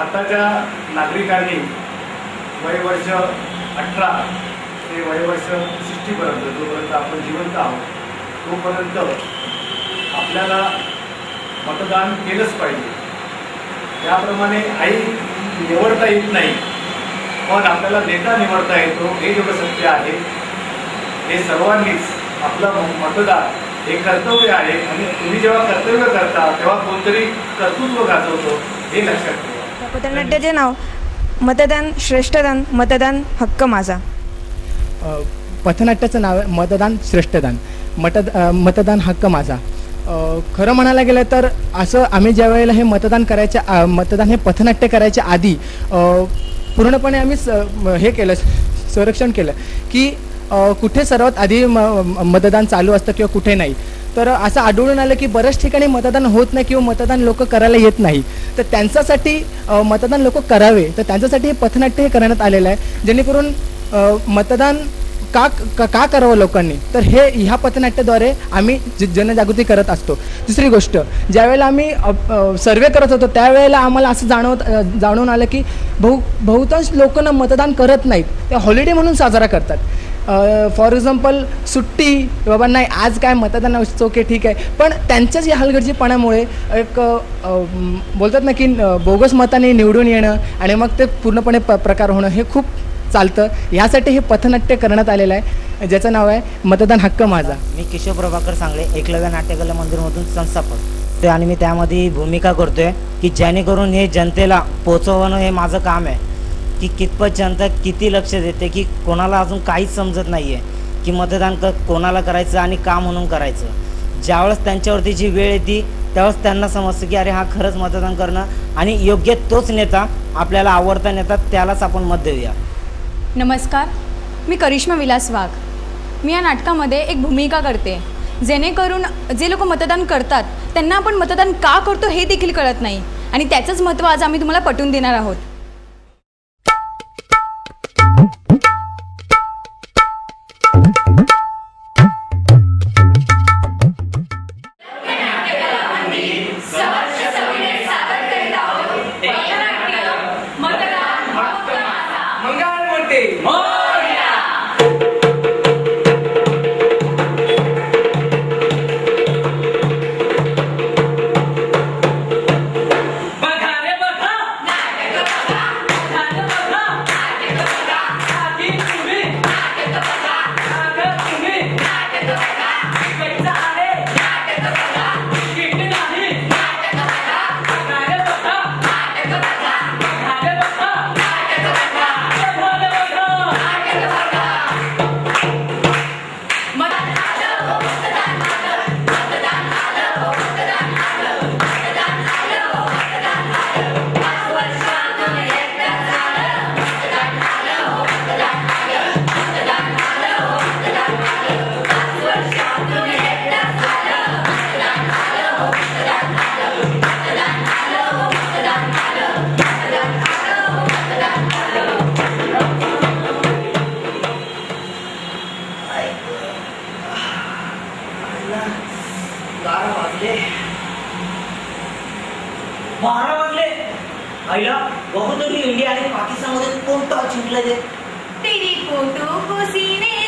आताच्या भारताच्या नागरिकांनी वयवर्ष अठरा ते वयवर्ष सिक्स्टीपर्यंत जोपर्यंत आपण जिवंत आहोत तोपर्यंत आपल्याला मतदान केलंच पाहिजे. त्याप्रमाणे आई निवडता येत नाही पण आपल्याला नेता निवडता येतो हे जेवढं सत्य आहे. हे सर्वांनीच आपलं मतदान हे कर्तव्य आहे. आणि तुम्ही जेव्हा कर्तव्य करता तेव्हा कोणतरी कर्तृत्व गाजवतो हे लक्षात ठेवा. पथनाट्याचे नाव मतदान श्रेष्ठदान मतदान हक्क माझा. पथनाट्याचं नाव आहे मतदान श्रेष्ठदान. मतद मतदान हक्क माझा. खरं म्हणायला गेलं तर असं आम्ही ज्या वेळेला हे मतदान करायच्या मतदान हे पथनाट्य करायच्या आधी पूर्णपणे आम्ही स हे केलं संरक्षण केलं की कुठे सर्वात आधी म- मतदान चालू असतं किंवा कुठे नाही. तर असं आढळून आलं की बऱ्याच ठिकाणी मतदान होत नाही किंवा मतदान लोक करायला येत नाही. तर त्यांच्यासाठी मतदान लोक करावे. तर त्यांच्यासाठी हे पथनाट्य हे करण्यात आलेलं आहे. जेणेकरून मतदान का का का करावं लोकांनी? तर हे ह्या पथनाट्याद्वारे आम्ही ज जनजागृती करत असतो. दुसरी गोष्ट ज्यावेळेला आम्ही सर्वे करत होतो त्यावेळेला आम्हाला असं जाणवत जाणून जाणवून आलं की बहु बहुतांश लोक ना मतदान करत नाहीत. ते हॉलिडे म्हणून साजरा करतात. फॉर एक्झाम्पल सुट्टी बाबा नाही आज काय मतदान ओके ठीक आहे. पण त्यांच्याच या हलगर्जीपणामुळे एक बोलतात ना की बोगस मताने निवडून येणं आणि मग ते पूर्णपणे प प्रकार होणं हे खूप चालतं. ह्यासाठी हे पथनाट्य करण्यात आलेलं आहे. ज्याचं नाव आहे मतदान हक्क माझा. मी किशोर प्रभाकर सांगले एकलव्य नाट्यकला मंदिरमधून संस्थापक. ते आणि मी त्यामध्ये भूमिका करतोय की जेणेकरून हे जनतेला पोचवणं हे माझं काम आहे. की कितपत जनता किती लक्ष देते की कोणाला अजून काहीच समजत नाही आहे की मतदान क कोणाला करायचं आणि का म्हणून करायचं. ज्यावेळेस त्यांच्यावरती जी वेळ येते त्यावेळेस त्यांना समजतं की अरे हा खरंच मतदान करणं आणि योग्य तोच नेता आपल्याला आवडता नेता त्यालाच आपण मत देऊया. नमस्कार मी करिश्मा विलास वाघ. मी या नाटकामध्ये एक भूमिका करते. जेणेकरून जे लोक मतदान करतात त्यांना आपण मतदान का करतो हे देखील कळत नाही. आणि त्याचंच महत्त्व आज आम्ही तुम्हाला पटवून देणार आहोत. तेरी फोटो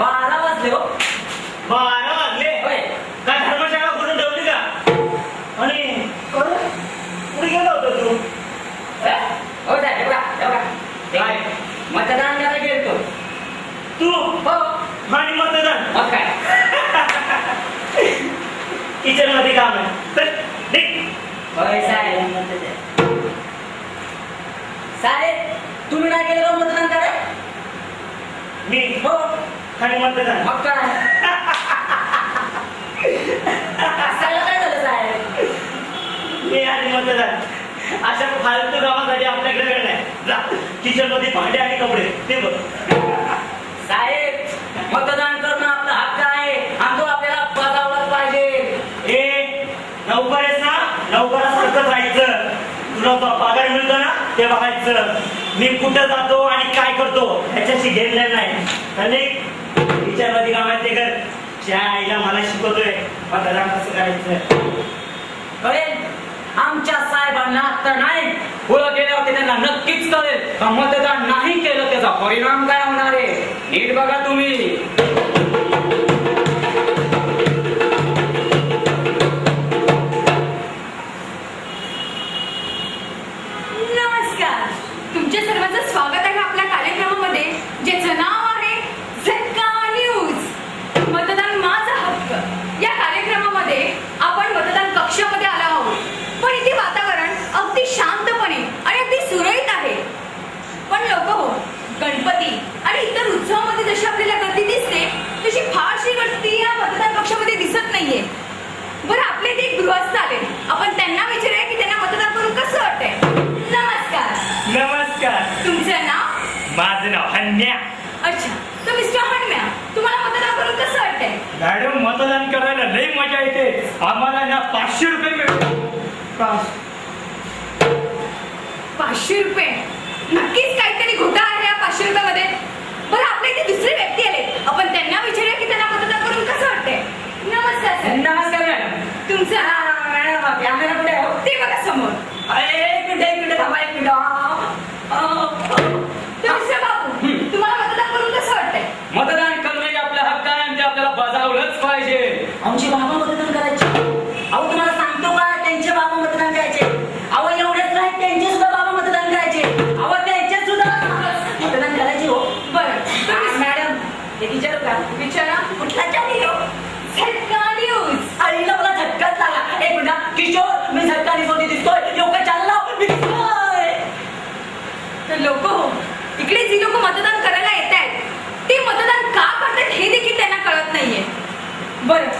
बारा वाजले हो. बारा वाजले? होय. काय धर्मशाळा कुठून ठेवली का? आणि कुठे गेला होता तू? हो साहेब मतदान करायला गेलतो. तू? हो. आणि मग झालं काय झालं साहेब? मी आणि मग झालं अशा फालतू कामासाठी आपल्याकडे वेळ नाही. जा. किचनमध्ये भांडे आणि कपडे. ते बघ. साहेब मतदान करणं आपला हक्क आहे. आणि तो आपल्याला बजावलाच पाहिजे. ए नौकर आहेस ना नौकरासारखंच राहायचं. तुला पगार ना ते बघायचं. मी कुठं जातो आणि काय करतो याच्याशी घेतलेलं नाही. आणि विचारवादी का माहितीये कर त्या आईला मला शिकवतोय पदाला कसं करायचं? कळेल? आमच्या साहेबांना तर नाही. पुढं गेल्यावर त्यांना नक्कीच कळेल. त्याचा नाही केलं त्याचा परिणाम काय होणार आहे? नीट बघा तुम्ही. हंड्या अच्छा तो मिस्टर हंडम्या तुम्हाला मतदान करून कसं वाटतंय? मॅडम मतदान करायला लई मजा येते. आम्हाला ना पाचशे रुपये मिळतो पाचशे. रुपये? नक्कीच काहीतरी घोटा आहे या पाचशे रुपयामध्ये. बरं आपल्या इथे दुसरी Борис.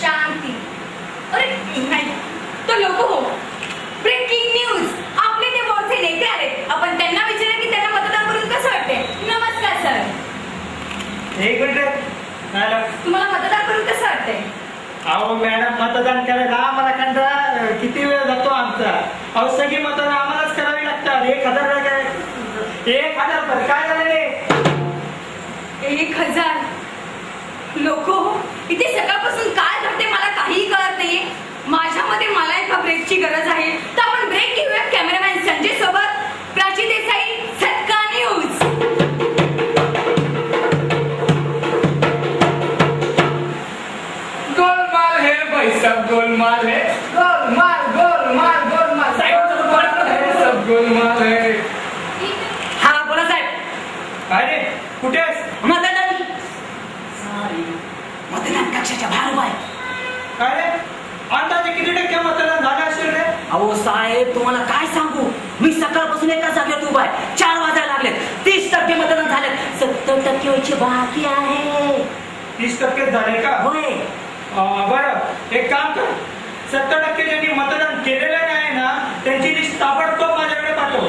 शांती. अरे नाही. तर लोक हो. ब्रेकिंग न्यूज आपले ते मोठे नेते आले आपण त्यांना विचारा की त्यांना मतदान करून कसं वाटते नमस्कार सर एक मिनिट. तुम्हाला मतदान करून कसं वाटते अहो मॅडम मतदान करायला आम्हाला कंटाळा किती वेळ जातो आमचा? अहो सगळी मतदान आम्हालाच करावी लागतात. एक हजार काय? एक हजार काय झाले एक हजार. लोक इथे सकाळपासून काय घडते मला काहीही कळत नाहीये. माझ्यामध्ये मला एका ब्रेकची गरज आहे. तर आपण ब्रेक घेऊया. चार वाजायला लागले तीस टक्के मतदान झाले सत्तर टक्के बाकी आहे. तीस टक्के झाले का? होय. बरं. एक काम कर. सत्तर टक्के ज्यांनी मतदान केलेलं नाही ना त्यांची लिस्ट ताबडतोब माझ्याकडे पाठव.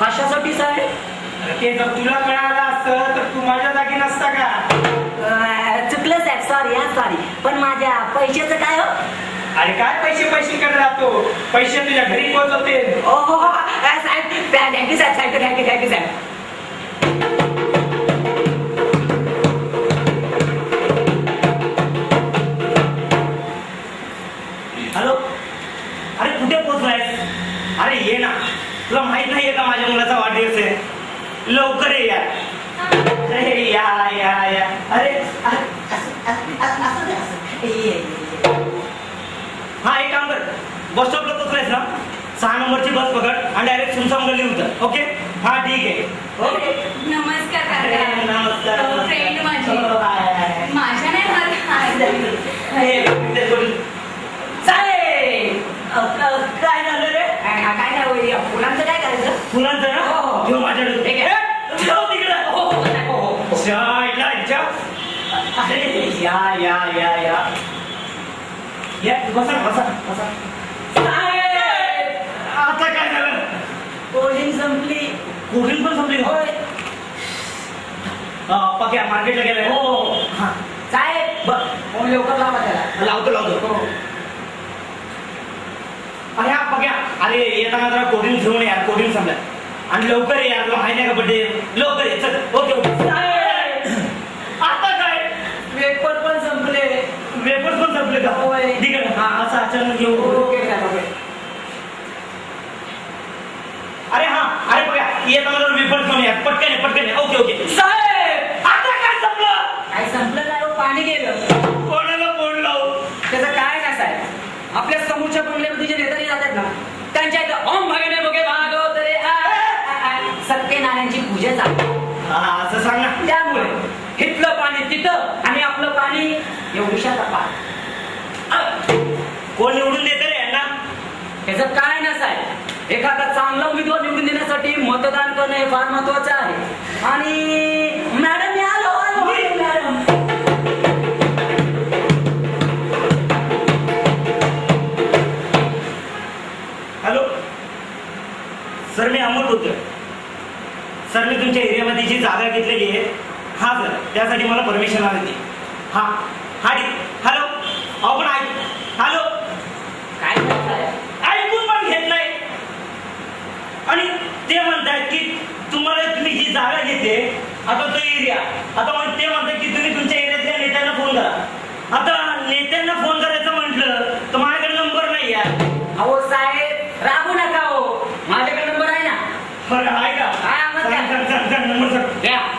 कशासाठी साहेब? ते जर तुला कळालं असतं तर तू माझ्या जागी नसता का? चुकलं साहेब. सॉरी हा सॉरी पण माझ्या पैशाचं काय हो? अरे काय पैसे पैसे करत राहतो पैसे तुझ्या घरी पोहोचवते ओ हो हो. साहेब thank you Saheb thank you thank you thank you Saheb. Hello? अरे कुठे पोहोचलाय अरे ये ना. तुला माहीत नाहीये का माझ्या मुलाचा वाढदिवस आहे? लवकर ये यार. अरे या या या. अरे बस स्टॉपला पोहोचलायस ना सहा नंबरची बस पकड आणि डायरेक्ट सुनसाम गल्ली उतर. ओके हा ठीक आहे. ओके नमस्कार अरे, नमस्कार, नमस्कार. फ्रेंड माझी. हो, हाय, हाय. माझ्या नाही अ, क- काय झालं रे? काय काय नाही होईल या फुलांचं काय करायचं? फुलांचं ना? हो. घेऊ माझ्याकडे. ठीक आहे. ए, ठेव तिकडं. हो हो हो हो. शाळेला. अरे या या या या. या बसा बसा बसा साहेब आता काय झालं पोलिंग कोल्ड्रिंक पण का? होय. पक्या मार्केटला गेलाय. हो हो हा. साहेब फोन लवकर लावा त्याला. लावतो लावतो. अरे हा पक्या. अरे येताना जरा कोल्ड्रिंक घेऊन यार कोल्ड्रिंक संपलाय. आणि लवकर ये यार. तुला माहिती आहे का बड्डे लवकर ये. चल. Okay okay. कोण निवडून देते रे यांना? त्याचं काय साहेब. एखादा चांगला उमेदवार निवडून देण्यासाठी मतदान करणं हे फार महत्वाचं आहे. आणि मॅडम मी आलो आलो आलो, मॅडम हॅलो? सर मी अमोल बोलतोय. सर मी तुमच्या एरियामध्ये जी जागा घेतलेली आहे हा सर त्यासाठी मला परमिशन हवी होती. हा हा ठीक हॅलो अहो पण ऐक हॅलो काय नाही साहेब ऐकून पण घेत नाही आणि ते म्हणतात की तुम्हाला तुम्ही जी जागा घेते आता तो एरिया आता ते म्हणतात की तुम्ही तुमच्या एरियातल्या नेत्यांना फोन करा. आता नेत्यांना फोन करायचं म्हटलं तर माझ्याकडे नंबर नाही आहे. अहो साहेब रागू नका हो. माझ्याकडे नंबर आहे ना. बरं आहे का हा, नंबर सांग.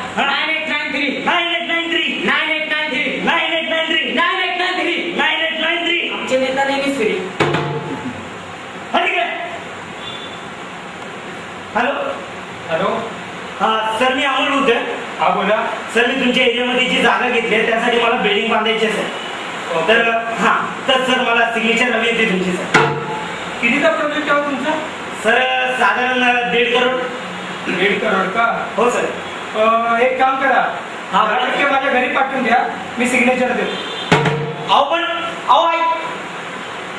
हॅलो? हॅलो? हा सर मी अमोल बोलतोय. हा बोला. सर मी तुमच्या एरियामध्ये जी जागा घेतली आहे त्यासाठी मला बिल्डिंग बांधायची आहे सर. तर हा तर सर मला सिग्नेचर हवी होती तुमची सर. कितीचा प्रोजेक्ट आहे हो तुमचा? सर साधारण दीड करोड. दीड करोड का? हो सर. अं, एक काम करा. हा, दहा बोला. टक्के माझ्या घरी पाठवून द्या. मी सिग्नेचर देतो. अहो पण अहो ऐक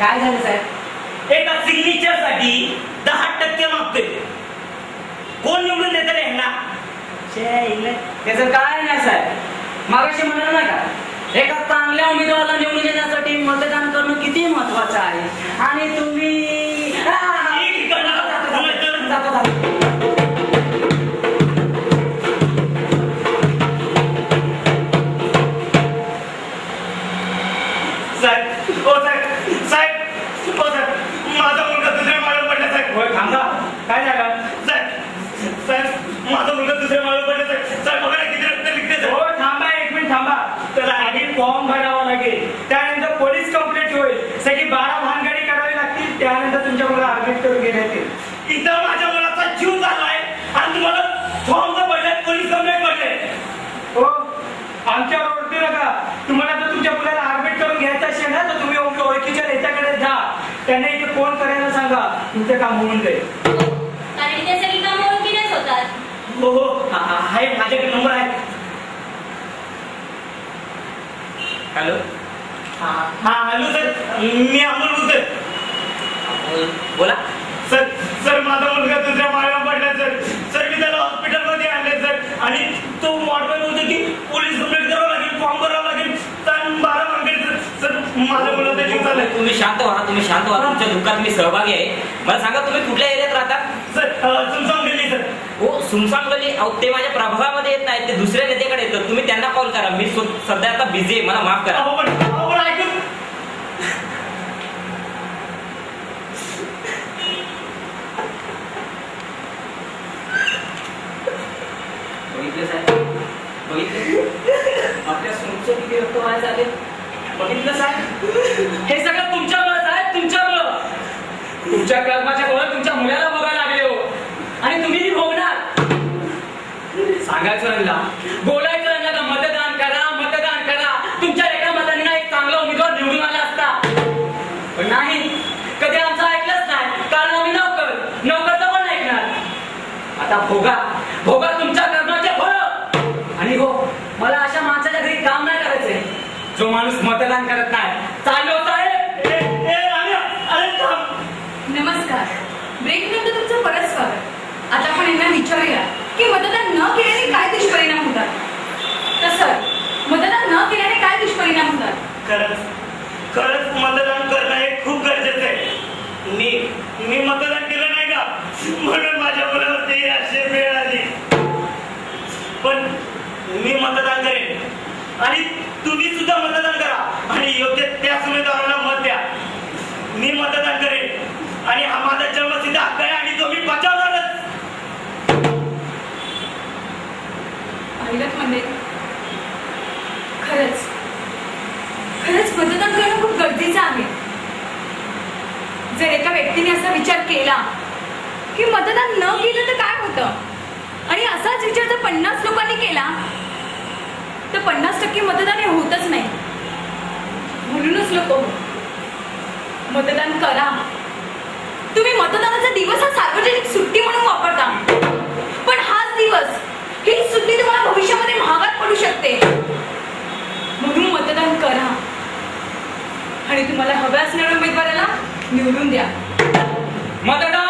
काय झालं साहेब एका सिग्नेचरसाठी दहा टक्के मागतोय. कोण निवडून देत रे यांना? त्याचं काय नाही साहेब. मागाशी म्हणाल ना का? एका चांगल्या उमेदवाराला निवडून देण्यासाठी मतदान करणं किती महत्वाचं आहे. आणि तुम्ही तुमच्या मुला ऍडमिट करून घेण्यात येईल. इथं माझ्या मुलाचा जीव झालाय आणि तुम्हाला फॉर्मचं पडले पोलीस कंप्लेंट पडले हो आमच्यावर ओरडू नका. तुम्हाला जर तुमच्या मुलाला ऍडमिट करून घ्यायचं असेल ना तर तुम्ही ओळखी- ओळखीच्या नेत्याकडे जा. त्यांना इथे फोन करायला सांगा. तुमचं काम होऊन जाईल. कारण इथे सगळी कामं हो हो. आहे. माझ्याकडे नंबर आहे. हॅलो हा हा हॅलो सर मी अमोल बोलतोय बोला. सर सर माझा मुलगा दुसऱ्या माळ्यावर पडला सर. सर मी त्याला हॉस्पिटलमध्ये आणले सर. आणि तो वाटत होते की पोलीस कंप्लेंट करावं लागेल फॉर्म भरावं लागेल. तर बारा मागेल सर. सर माझ्या मुलाचा जीव चाललाय. तुम्ही शांत व्हा तुम्ही शांत व्हा. तुमच्या दुःखात मी सहभागी आहे. मला सांगा तुम्ही कुठल्या एरियात राहता? सर सुमसाम दिल्ली सर. हो सुमसाम गल्ली. अहो ते माझ्या प्रभागामध्ये येत नाही ते दुसऱ्या नेत्याकडे येतात. तुम्ही त्यांना कॉल करा. मी सध्या आता बिझी आहे. मला माफ करा. अहो पण अहो पण ऐकून बघितलं साहेब बघितलं किती रक्त वाया झाले बघितलं साहेब? हे सगळं तुमच्यामुळे साहेब तुमच्यामुळं. तुमच्या कर्माच्या मुळे तुमच्या मुलाला बघायला लागले हो. आणि तुम्ही भोगणार. सांगायचं यांना बोलायचं यांना मतदान करा मतदान करा. तुमच्या एका मतांना एक चांगला उमेदवार निवडून आला असता. पण नाही. कधी आमचं ऐकलंच नाही. कारण आम्ही नोकर. नोकरचं पण ऐकणार. आता भोगा. माणूस मतदान करत नाही. चालू साहेब ए, नमस्कार. ब्रेक नंतर तुमचं परत स्वागत. आता आपण यांना विचारूया की मतदान न केल्याने काय दुष्परिणाम होतात तसं मतदान न केल्याने काय दुष्परिणाम होतात खरंच खरंच मतदान करणं हे खूप गरजेचं आहे मी मी मतदान केलं नाही का म्हणून माझ्या मुलावरती ही अशी वेळ आली पण मी मतदान करेन आणि तुम्ही सुद्धा मतदान करा आणि योग्य त्याच उमेदवाराला मत द्या मी मतदान करेन आणि हा माझा जन्मसिद्ध हक्क आहे आणि तो मी बजावणारच पाहिलं म्हणजे खरंच खरंच मतदान करणं खूप गरजेचं आहे. जर एका व्यक्तीने असा विचार केला की मतदान न केलं तर काय होतं? आणि असाच विचार जर पन्नास लोकांनी केला तर पन्नास टक्के मतदान हे होतच नाही. म्हणूनच लोक मतदान करा. तुम्ही मतदानाचा दिवस हा सार्वजनिक सुट्टी म्हणून वापरता. पण हाच दिवस ही सुट्टी तुम्हाला भविष्यामध्ये महागात पडू शकते. म्हणून मतदान करा. आणि तुम्हाला हव्या असणाऱ्या उमेदवाराला निवडून द्या. मतदान!